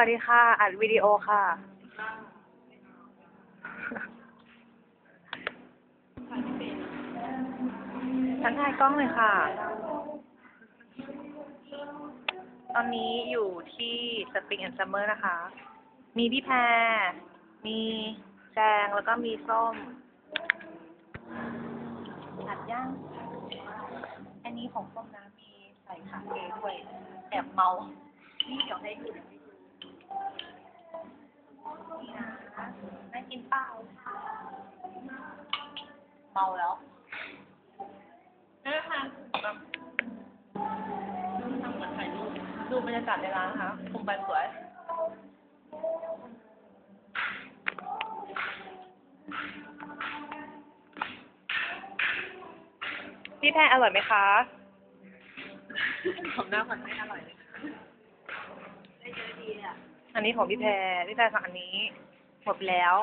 วัสดีค่ะ อัดวิดีโอค่ะ ฉันถ่ายกล้องเลยค่ะ ตอนนี้อยู่ที่สปริงแอนด์ซัมเมอร์นะคะ มีพี่แพร มีแจงแล้วก็มีส้ม อัดย่าง อันนี้ของส้มนะ มีใส่คาเฟ่ด้วยแอบเมา นี่เดี๋ยวให้ดูนี่ นะน่ากินเปล่าเมาแล้วเออค่ะแบบทำเหมือนถ่ายรูปดูบรรยากาศในร้านนะคะมุมไปสวยพี่แพรอร่อยไหมคะของหน้ามันไม่อร่อยเลยได้เยอะดีอะอันนี้ของพี่แพรพี่แพรสั่งอันนี้ หมดแล้ว